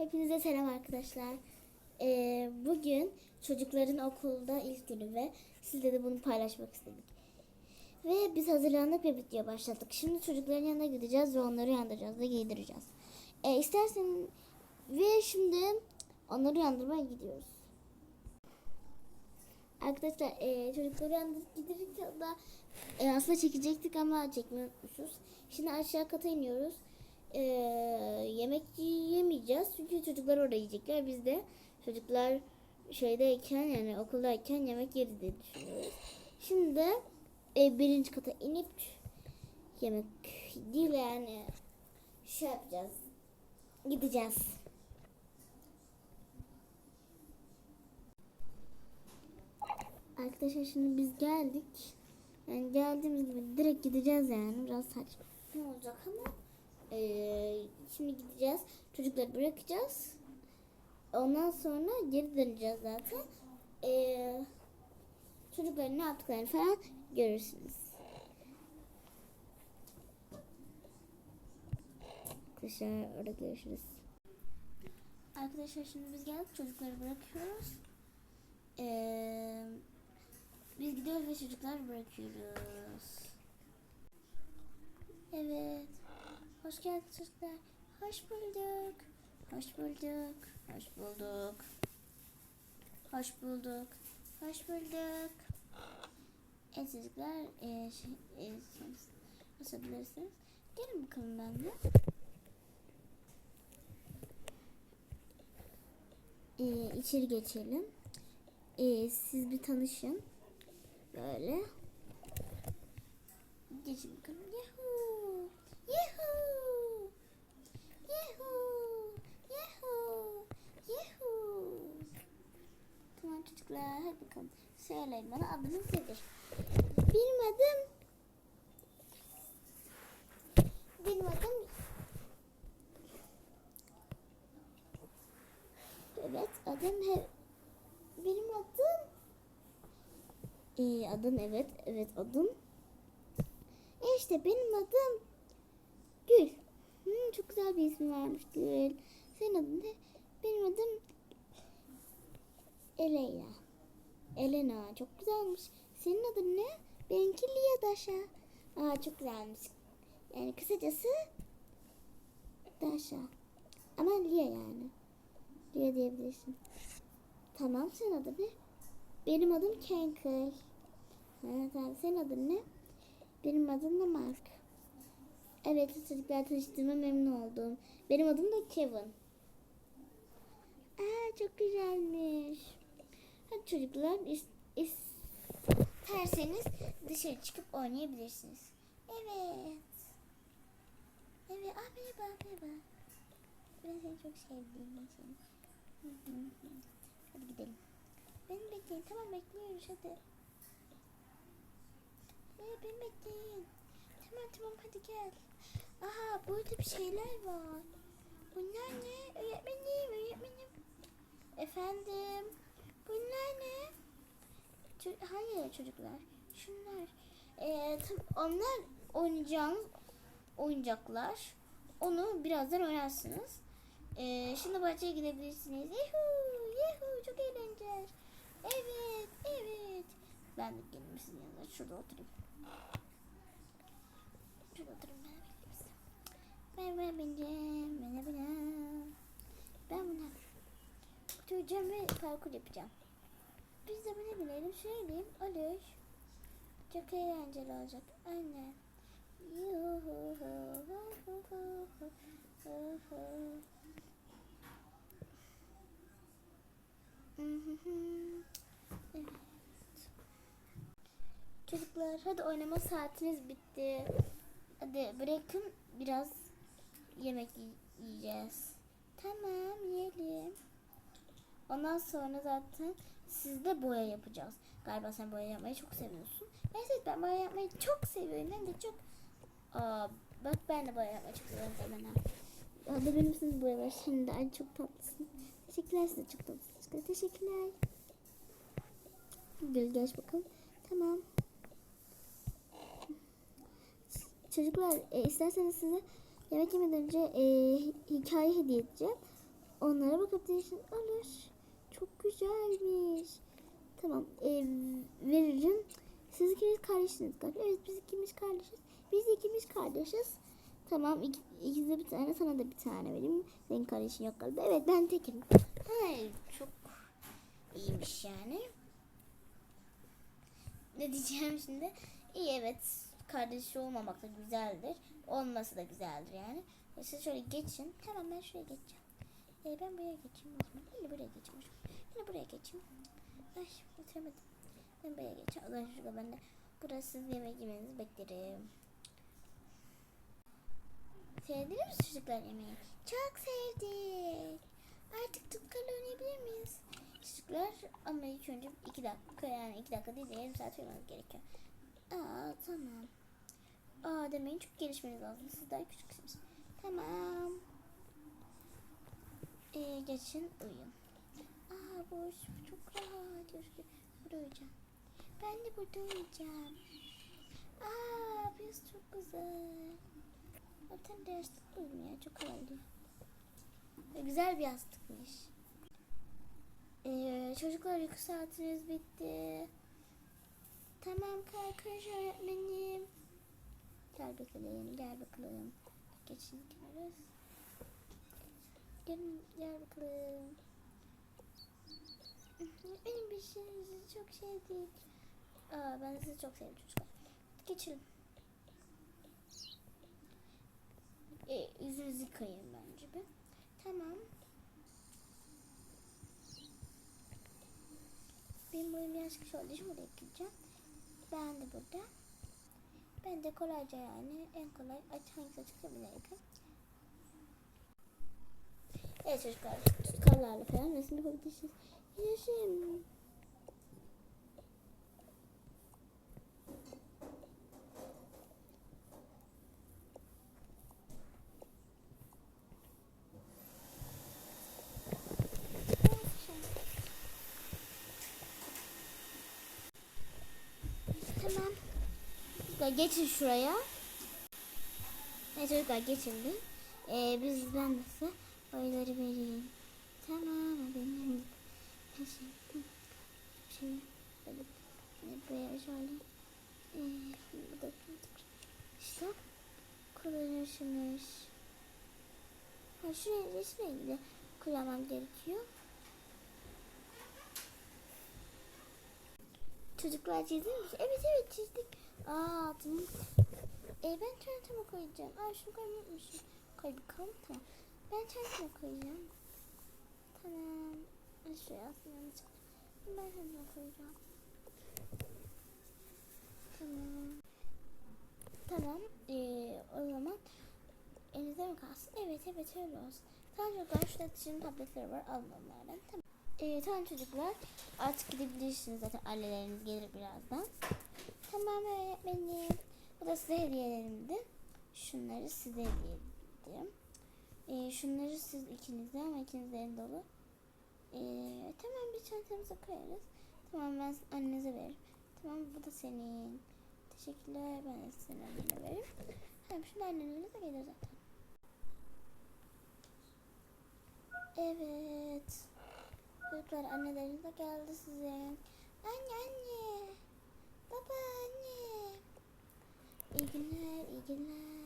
Hepinize selam arkadaşlar. Ee, bugün çocukların okulda ilk günü ve sizle de bunu paylaşmak istedik. Ve biz hazırlandık ve video başladık. Şimdi çocukların yanına gideceğiz ve onları uyandıracağız ve giydireceğiz. Ee, istersen ve şimdi onları uyandırmaya gidiyoruz. Arkadaşlar e, çocukları uyandırıp giydirirken da e, aslında çekecektik ama çekmeyi unutmuşuz. Şimdi aşağı kata iniyoruz. E, yemek yemeyeceğiz çünkü çocuklar orada yiyecekler. Biz de çocuklar şeydeyken yani okuldayken yemek yeriz diye düşünüyoruz. Şimdi e, birinci kata inip yemek değil yani şey yapacağız. Gideceğiz. Arkadaşlar şimdi biz geldik. Yani geldiğimiz gibi direkt gideceğiz yani. Biraz saçma ne olacak ama eee, şimdi gideceğiz. Çocukları bırakacağız. Ondan sonra geri döneceğiz zaten. Eee çocukların ne yaptıklarını falan görürsünüz. Arkadaşlar orada görüşürüz. Arkadaşlar şimdi biz geldik. Çocukları bırakıyoruz. Eee biz gidiyoruz ve çocuklar bırakıyoruz. Evet. Hoş geldiniz. Hoş bulduk. Hoş bulduk. Hoş bulduk. Hoş bulduk. Hoş bulduk. Evet çocuklar. E, şey, e. Gelin bakalım benimle. E, içeri geçelim. E, siz bir tanışın. Böyle. Geçin bakalım. Yahoo! Yahoo! Yahoo! Yahoo! Yahoo! Tamam çocuklar hadi bakalım. Söyleyin bana adınız nedir? Benim adım Evet adım he... benim adım ee, adın evet evet adım işte benim adım Gül. Hmm, çok güzel bir ismi varmış Gül. Senin adın ne? Benim adım Elena. Elena çok güzelmiş. Senin adın ne? Benimki Lia Daşa. Aa çok güzelmiş. Yani kısacası Daşa. Ama Lia yani. Lia diyebilirsin. Tamam senin adın ne? Benim adım Kenkel. Ha, tamam senin adın ne? Benim adım da Mark. Evet çocuklar tanıştığıma memnun oldum. Benim adım da Kevin. Aa çok güzelmiş. Hadi çocuklar is, isterseniz dışarı çıkıp oynayabilirsiniz. Evet. Evet. Aa merhaba merhaba. Ben seni çok sevdiğim için. Hadi gidelim. Beni bekleyin. Tamam bekliyoruz hadi. Ee, beni bekleyin. Tamam tamam hadi gel. Aha burada bir şeyler var. Bunlar ne? Öğretmenim öğretmenim. Efendim. Bunlar ne? Ço- Hayır çocuklar. Şunlar. Ee, onlar oynayacağınız oyuncaklar. Onu birazdan oynarsınız. Ee, şimdi bahçeye gidebilirsiniz. Yuhu, yuhu, çok eğlenceli. Evet, evet. Ben de geleyim sizin yanına. Şurada oturayım. Şurada oturayım ben bekleyeyim. Merhaba benim. Merhaba. Ben buna oturacağım ve parkur yapacağım. Biz de buna binelim. Söyleyeyim. Olur. Çok eğlenceli olacak. Yuhu. Evet. Çocuklar hadi oynama saatiniz bitti. Hadi bırakın biraz yemek yi- yiyeceğiz. Tamam yiyelim. Ondan sonra zaten sizde boya yapacağız. Galiba sen boya yapmayı çok seviyorsun. Evet ben boya yapmayı çok seviyorum. Hem de çok... Aa, bak ben de boya yapmayı çok seviyorum Zemena. Hadi benim siz boya var. Sen de ay çok tatlısın. Teşekkürler size çok tatlısınız. Teşekkürler. Gül geç bakalım. Tamam. Çocuklar e, isterseniz size yemek yemeden önce e, hikaye hediye edeceğim. onlara bakabilirsiniz. Olur. Çok güzelmiş. Tamam. E, veririm. Siz ikiniz kardeşsiniz galiba. Evet biz ikimiz kardeşiz. Biz ikimiz kardeşiz. Tamam ikinize bir tane sana da bir tane vereyim. Senin kardeşin yok galiba. Evet ben tekim. Hayır çok iyiymiş yani. Ne diyeceğim şimdi? İyi evet. Kardeşi olmamak da güzeldir. Olması da güzeldir yani. Siz şöyle geçin. Tamam ben şuraya geçeceğim. E, ben buraya geçeyim o zaman. De buraya geçeyim. de buraya geçeyim. Ay oturamadım. Ben buraya geçeceğim. O zaman şurada ben de burası yemek yemenizi beklerim. Sevdiniz mi çocuklar yemeği? Çok sevdik. Artık tutkal oynayabilir miyiz? Çocuklar ama ilk önce iki dakika yani iki dakika değil de yarım saat uyumanız gerekiyor. Aa tamam. Aa demeyin çok gelişmeniz lazım. Siz daha küçüksünüz. Tamam. Geçin uyuyun. Aa boş çok rahat. Özgür. Burada uyuyacağım. Ben de burada uyuyacağım. Aa biz çok güzel. Zaten derste uyudum ya çok havalı. Güzel bir yastıkmış. Ee, çocuklar uyku saatiniz bitti. Tamam kalkış öğretmenim. Gel bakalım, gel bakalım. Geçin gidiyoruz. Gel, gel bakalım. Benim bir şeyinizi çok sevdik. Aa, ben sizi çok sevdim çocuklar. Geçelim. E, yüzünüzü yıkayın bence bir. Tamam. Benim boyum biraz kısa olduğu için buraya gideceğim. Ben de burada. Ben de kolayca yani en kolay aç hangisi açıksa bile. Evet çocuklar tutkallarla falan resim yapabilirsiniz. Yaşasın. Tamam. Çocuklar geçin şuraya. Evet çocuklar geçin bir. Ee, biz ben de oyları vereyim. Tamam benim. Şimdi, şimdi böyle böyle şöyle. Ee, bu da işte kullanırsınız. Ha şuraya resim ilgili kullanmam gerekiyor. Çocuklar çizdin mi? Evet evet çizdik. Aa tamam. E, ben çantama koyacağım. Aa şunu koymayı unutmuşum. Koy bakalım tamam. Ben çantama koyacağım. Tamam. Ay, Şuraya aslında yanlışlıkla. Ben çantama koyacağım. Tamam. Tamam. Ee, o zaman elinizde mi kalsın? Evet evet öyle olsun. Tamam çocuklar şurada şimdi tabletleri var. Alın onlardan. Tamam. Ee, tamam çocuklar artık gidebilirsiniz zaten anneleriniz gelir birazdan. Tamam öğretmenim. Bu da size hediyelerimdi. Şunları size hediye ettim. Ee, şunları siz ikinize ama ikinizlerin dolu. Ee, tamam bir çantamıza koyarız. Tamam ben annenize veririm. Tamam bu da senin. Teşekkürler ben de senin annene veririm. Tamam şimdi anneleriniz de gelir zaten. Evet. Çocuklar anneleriniz de geldi size. Anne anne. Baba anne. İyi günler, iyi günler.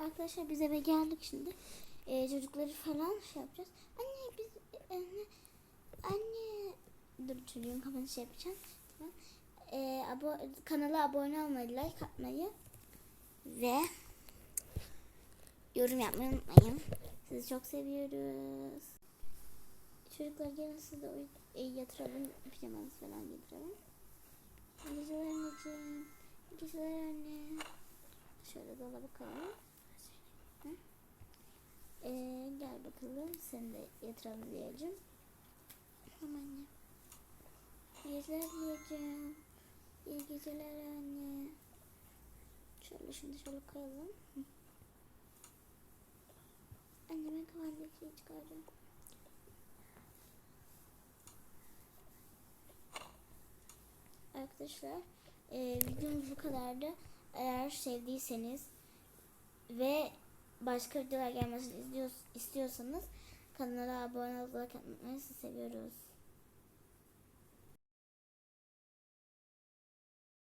Arkadaşlar biz eve geldik şimdi. Ee, çocukları falan şey yapacağız. Anne biz anne anne dur çocuğun kafanı şey yapacağım. Tamam. Ee, abo kanala abone olmayı, like atmayı ve yorum yapmayı unutmayın. Sizi çok seviyoruz. Çocuklar gelin siz de e, yatıralım. Pijamanızı falan getirelim. İyi geceler anneciğim. Geceler anne. Şöyle dolaba bakalım. Ee, gel bakalım. Seni de yatıralım diyeceğim. Tamam anne. İyi geceler diyeceğim. İyi geceler anne. Şöyle şimdi şöyle koyalım. Hı. Annemin kafandaki çıkaracağım. Arkadaşlar e, videomuz bu kadardı. Eğer sevdiyseniz ve başka videolar gelmesini istiyorsanız kanala abone like atmayı seviyoruz.